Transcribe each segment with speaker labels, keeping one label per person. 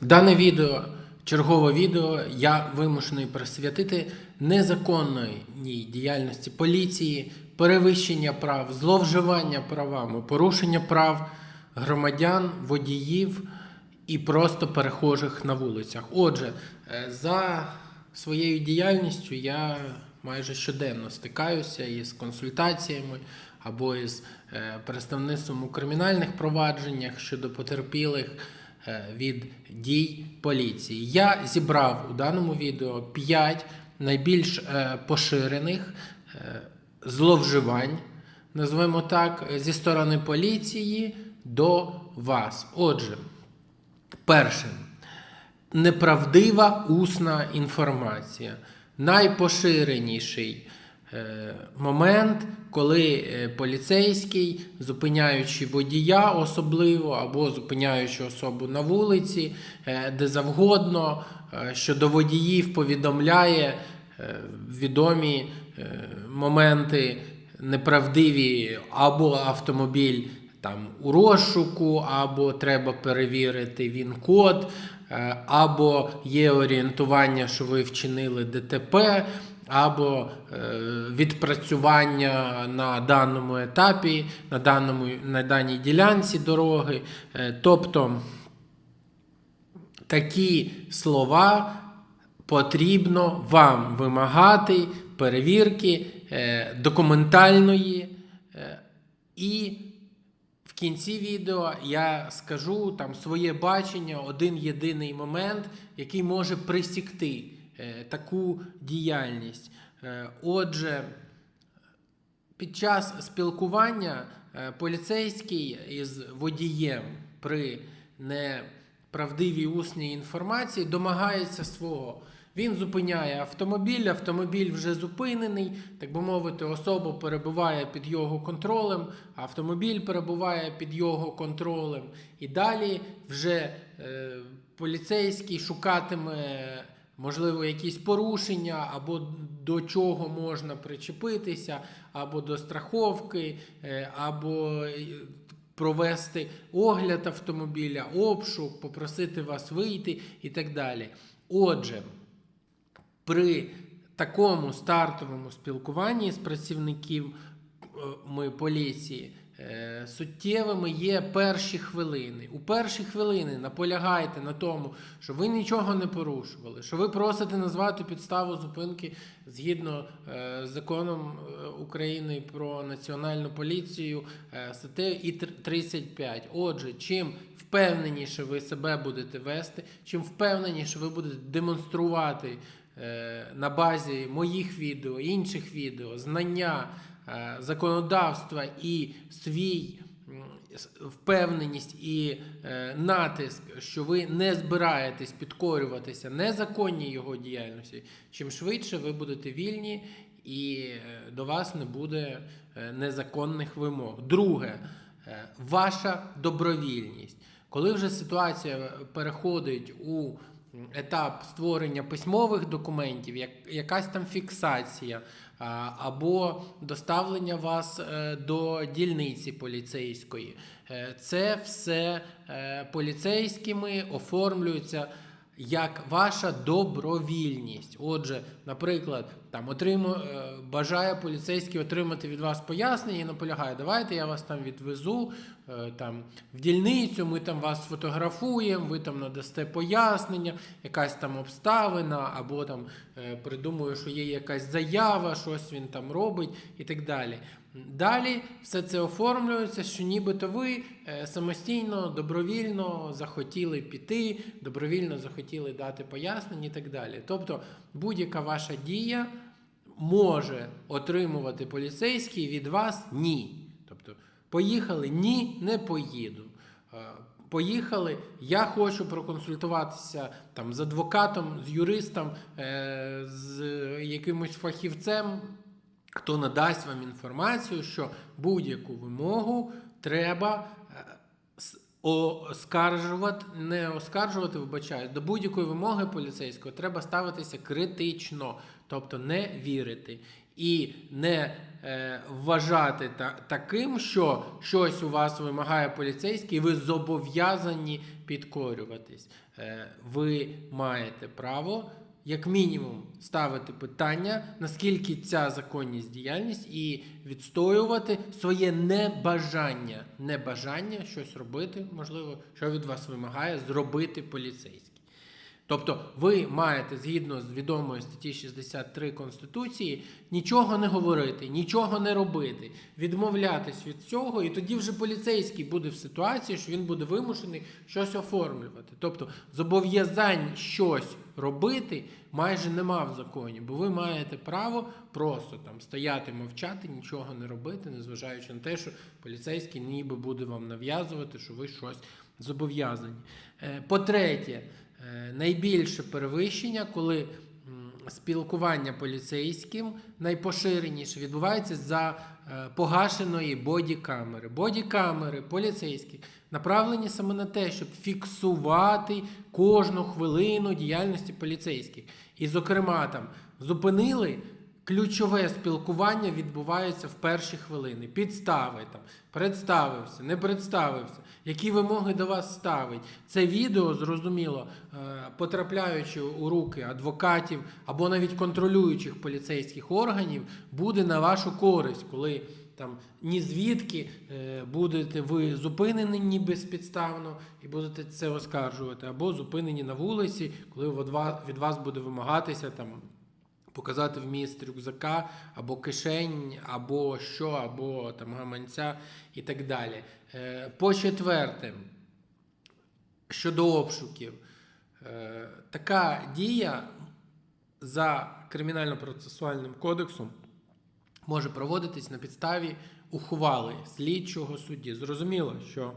Speaker 1: Дане відео, чергове відео, я вимушений присвятити незаконній діяльності поліції, перевищення прав, зловживання правами, порушення прав громадян, водіїв і просто перехожих на вулицях. Отже, е, за своєю діяльністю я майже щоденно стикаюся із консультаціями або із е, представництвом у кримінальних провадженнях щодо потерпілих від дій поліції. Я зібрав у даному відео 5 найбільш е, поширених е, зловживань, назвемо так, зі сторони поліції до вас. Отже, перше неправдива усна інформація. Найпоширеніший е, момент, коли е, поліцейський, зупиняючи водія особливо, або зупиняючи особу на вулиці, е, де завгодно, е, щодо водіїв повідомляє е, відомі е, моменти неправдиві, або автомобіль там у розшуку, або треба перевірити він-код, е, або є орієнтування, що ви вчинили ДТП, або е, відпрацювання на даному етапі, на, даному, на даній ділянці дороги. Е, Тобто такі слова потрібно вам вимагати перевірки е, документальної. І в кінці відео я скажу там своє бачення, один єдиний момент, який може присікти таку діяльність. Е, Отже, під час спілкування е, поліцейський із водієм при неправдивій усній інформації домагається свого. Він зупиняє автомобіль, автомобіль вже зупинений, так би мовити, особа перебуває під його контролем, автомобіль перебуває під його контролем. І далі вже е, поліцейський шукатиме можливо, якісь порушення, або до чого можна причепитися, або до страховки, е, або е, провести огляд автомобіля, обшук, попросити вас вийти і так далі. Отже, при такому стартовому спілкуванні з працівниками поліції е, суттєвими є перші хвилини. У перші хвилини наполягайте на тому, що ви нічого не порушували, що ви просите назвати підставу зупинки згідно е, з законом е, України про національну поліцію е, статтею і 35. Отже, чим впевненіше ви себе будете вести, чим впевненіше ви будете демонструвати е, на базі моїх відео, інших відео, знання е, законодавства і свій впевненість і е, натиск, що ви не збираєтесь підкорюватися незаконній його діяльності, чим швидше ви будете вільні і е, до вас не буде е, незаконних вимог. Друге, е, ваша добровільність. Коли вже ситуація переходить у етап створення письмових документів, як, якась там фіксація, або доставлення вас е, до дільниці поліцейської, е, це все е, поліцейськими оформлюється як ваша добровільність. Отже, наприклад, там отриму, е, бажає поліцейський отримати від вас пояснення і наполягає, давайте я вас там відвезу е, там, в дільницю, ми там вас сфотографуємо, ви там надасте пояснення, якась там обставина, або там е, придумую, що є якась заява, щось він там робить і так далі. Далі все це оформлюється, що нібито ви самостійно, добровільно захотіли піти, добровільно захотіли дати пояснення і так далі. Тобто будь-яка ваша дія може отримувати поліцейський від вас ні. Тобто, поїхали, ні, не поїду. Е, Поїхали, я хочу проконсультуватися там з адвокатом, з юристом, е, з якимось фахівцем, хто надасть вам інформацію, що будь-яку вимогу треба оскаржувати, не оскаржувати, вибачаю, до будь-якої вимоги поліцейського треба ставитися критично, тобто не вірити. І не е, вважати та, таким, що щось у вас вимагає поліцейський, і ви зобов'язані підкорюватись. Е, Ви маєте право, як мінімум, ставити питання, наскільки ця законність діяльність, і відстоювати своє небажання, небажання щось робити, можливо, що від вас вимагає зробити поліцейський. Тобто ви маєте згідно з відомої статті 63 Конституції нічого не говорити, нічого не робити, відмовлятись від цього, і тоді вже поліцейський буде в ситуації, що він буде вимушений щось оформлювати. Тобто зобов'язань щось робити майже нема в законі, бо ви маєте право просто там стояти, мовчати, нічого не робити, незважаючи на те, що поліцейський ніби буде вам нав'язувати, що ви щось зобов'язані. Е, По-третє, е, найбільше перевищення, коли спілкування поліцейським найпоширеніше відбувається за е, погашеної бодікамери. Бодікамери поліцейських направлені саме на те, щоб фіксувати кожну хвилину діяльності поліцейських. І, зокрема, там зупинили. Ключове спілкування відбувається в перші хвилини. Підстави там, представився, не представився, які вимоги до вас ставить. Це відео, зрозуміло, е, потрапляючи у руки адвокатів або навіть контролюючих поліцейських органів, буде на вашу користь, коли там ні звідки е, будете ви зупинені безпідставно і будете це оскаржувати, або зупинені на вулиці, коли від вас, буде вимагатися там показати вміст рюкзака, або кишень, або що, або там гаманця і так далі. Е, По четверте, щодо обшуків, Е, така дія за кримінально-процесуальним кодексом може проводитись на підставі ухвали слідчого судді. Зрозуміло, що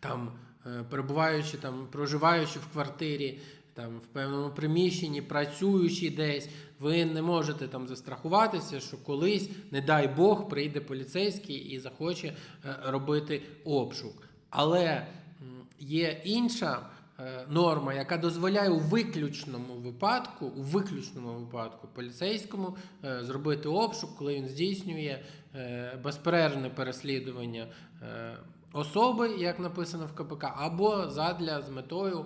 Speaker 1: там, е, перебуваючи там, проживаючи в квартирі, там в певному приміщенні, працюючи десь, ви не можете там застрахуватися, що колись, не дай Бог, прийде поліцейський і захоче е, робити обшук. Але є інша норма, яка дозволяє у виключному випадку, у виключному випадку поліцейському е, зробити обшук, коли він здійснює е, безперервне переслідування е, особи, як написано в КПК, або задля з метою е,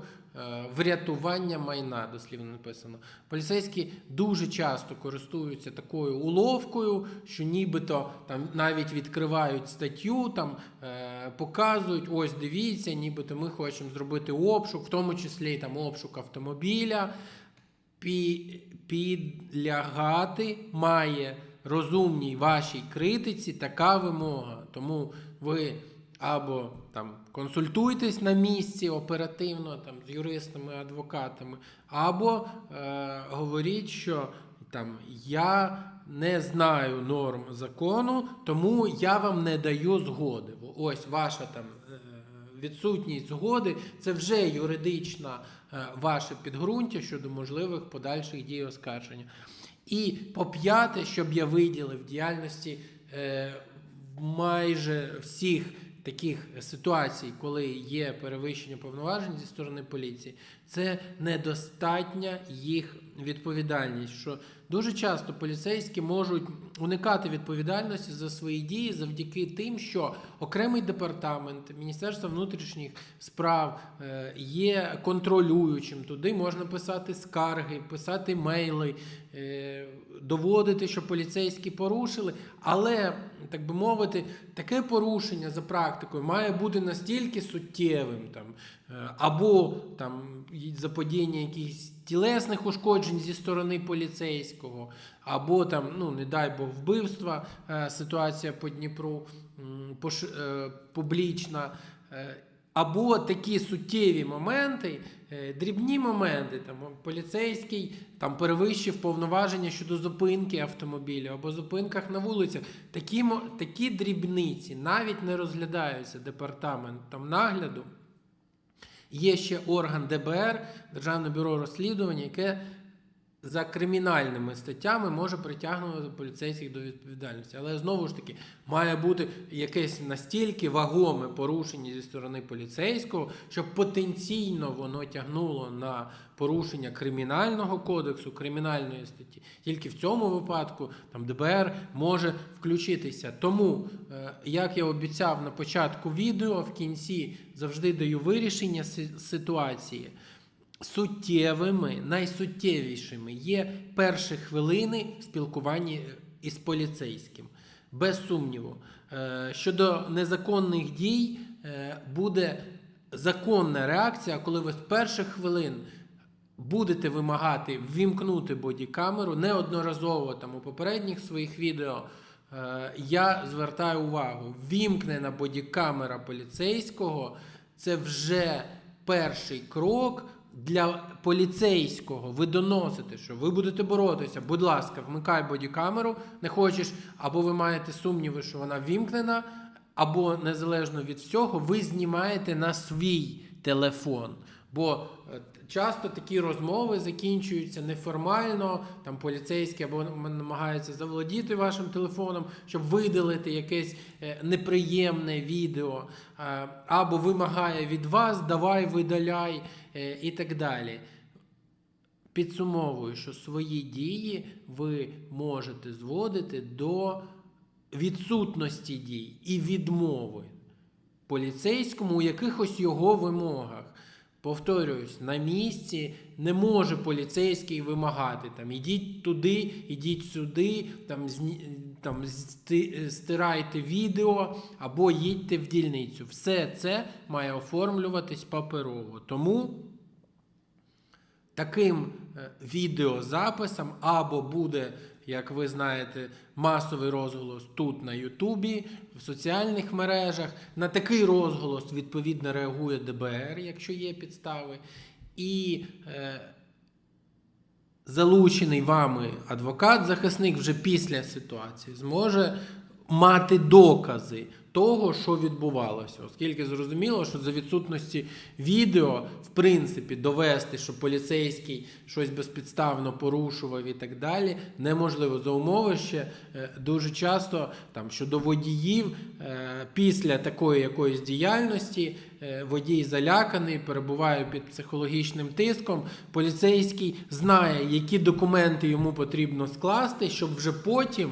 Speaker 1: врятування майна, дослівно написано. Поліцейські дуже часто користуються такою уловкою, що нібито там навіть відкривають статтю, там е, показують, ось дивіться, нібито ми хочемо зробити обшук, в тому числі там обшук автомобіля. Підлягати має розумній вашій критиці така вимога. Тому ви або там консультуйтесь на місці оперативно там, з юристами, адвокатами, або е, говоріть, що там я не знаю норм закону, тому я вам не даю згоди. Ось ваша там. е, Відсутність згоди це вже юридична е, ваше підґрунтя щодо можливих подальших дій оскарження. І по п'яте, щоб я виділив діяльності е, майже всіх таких ситуацій, коли є перевищення повноважень зі сторони поліції, це недостатня їх відповідальність. Що дуже часто поліцейські можуть уникати відповідальності за свої дії завдяки тим, що окремий департамент Міністерства внутрішніх справ е, є контролюючим. Туди можна писати скарги, писати мейли, е, доводити, що поліцейські порушили, але так би мовити, таке порушення за практикою має бути настільки суттєвим, там е, або там заподіяння якихось тілесних ушкоджень зі сторони поліцейського, або там, ну не дай Бог, вбивства, е, ситуація по Дніпру е, публічна. е, або такі суттєві моменти, дрібні моменти, там поліцейський там перевищив повноваження щодо зупинки автомобіля або зупинках на вулицях. Такі, такі дрібниці навіть не розглядаються департаментом нагляду. Є ще орган ДБР, Державне бюро розслідувань, яке за кримінальними статтями може притягнути поліцейських до відповідальності. Але знову ж таки, має бути якесь настільки вагоме порушення зі сторони поліцейського, щоб потенційно воно тягнуло на порушення кримінального кодексу, кримінальної статті. Тільки в цьому випадку там ДБР може включитися. Тому, е, як я обіцяв на початку відео, в кінці завжди даю вирішення си- ситуації. Суттєвими, найсуттєвішими є перші хвилини спілкування із поліцейським. Без сумніву. Е, Щодо незаконних дій, е, буде законна реакція, коли ви з перших хвилин будете вимагати ввімкнути бодікамеру неодноразово там у попередніх своїх відео. е, Я звертаю увагу, ввімкнена бодікамера поліцейського це вже перший крок для поліцейського. Ви доносите, що ви будете боротися. Будь ласка, вмикай бодікамеру, не хочеш, або ви маєте сумніви, що вона вімкнена, або незалежно від всього, ви знімаєте на свій телефон. Бо е, часто такі розмови закінчуються неформально, там поліцейські або намагаються заволодіти вашим телефоном, щоб видалити якесь е, неприємне відео, е, або вимагає від вас, давай видаляй е, і так далі. Підсумовую, що свої дії ви можете зводити до відсутності дій і відмови поліцейському у якихось його вимогах. Повторююсь, на місці не може поліцейський вимагати там ідіть туди, ідіть сюди, там, там стирайте відео або їдьте в дільницю. Все це має оформлюватись паперово. Тому таким е, відеозаписом або буде, як ви знаєте, масовий розголос тут на Ютубі, в соціальних мережах. На такий розголос відповідно реагує ДБР, якщо є підстави. І е, залучений вами адвокат-захисник вже після ситуації зможе мати докази того, що відбувалося, оскільки зрозуміло, що за відсутності відео, в принципі, довести, що поліцейський щось безпідставно порушував і так далі, неможливо за умови ще е, дуже часто там щодо водіїв е, після такої якоїсь діяльності е, водій заляканий, перебуває під психологічним тиском. Поліцейський знає, які документи йому потрібно скласти, щоб вже потім.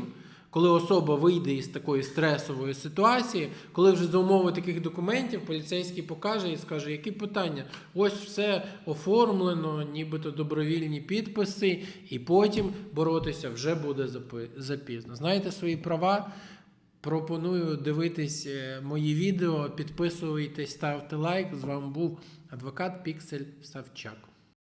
Speaker 1: Коли особа вийде із такої стресової ситуації, коли вже за умови таких документів поліцейський покаже і скаже, які питання, ось все оформлено, нібито добровільні підписи, і потім боротися вже буде запізно. Знаєте свої права. Пропоную дивитись е, мої відео, підписуйтесь, ставте лайк. З вами був адвокат Піксель Савчак.